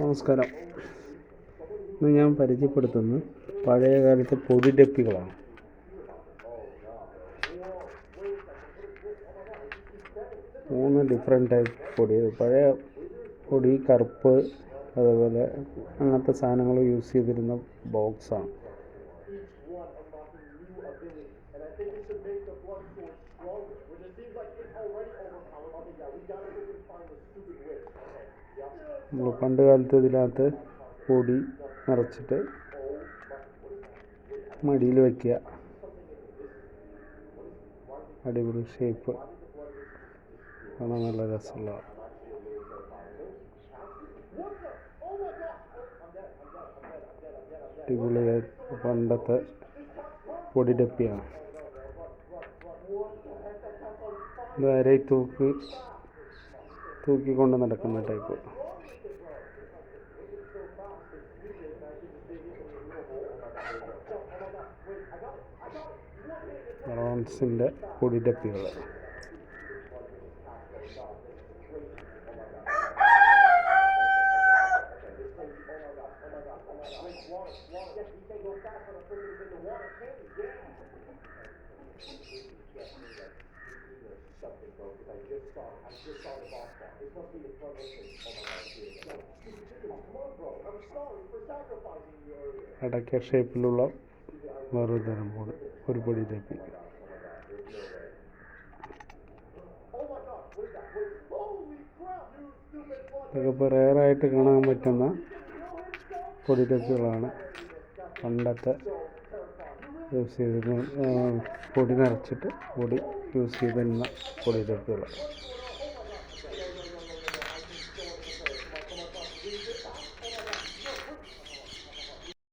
നമസ്കാരം. ഇന്ന് ഞാൻ പരിചയപ്പെടുത്തുന്നത് പഴയ കാലത്തെ പൊടി ഡപ്പികളാണ് മൂന്ന് ഡിഫറെന്റ് ടൈപ്പ് പൊടി. പഴയ പൊടി കറുപ്പ് അതുപോലെ അങ്ങനത്തെ സാധനങ്ങൾ യൂസ് ചെയ്തിരുന്ന ബോക്സാണ് നമ്മൾ പണ്ട് കാലത്ത് ഇതിനകത്ത് പൊടി നിറച്ചിട്ട് മടിയിൽ വയ്ക്കുക അടിപൊളി ഷേപ്പ് കാണാൻ നല്ല രസമുള്ള അടിപൊളി പണ്ടത്തെ പൊടി ഡപ്പിയാണ്. തൂക്ക് തൂക്കി തൂക്കിക്കൊണ്ട് നടക്കുന്ന ടൈപ്പ്. റോൺസിന്റെ പൊടി ഡപ്പികൾ അടയ്ക്ക ഷേപ്പിലുള്ള വേറൊരു തരം പൊടി ഒരു പൊടി ഡപ്പി ഇതൊക്കെ ഇപ്പോൾ റെയറായിട്ട് കാണാൻ പറ്റുന്ന പൊടി ഡപ്പികളാണ് പണ്ടത്തെ യൂസ് ചെയ്തിരുന്ന പൊടി നിറച്ചിട്ട് പൊടി യൂസ് ചെയ്തിരുന്ന പൊടി ഡപ്പികൾ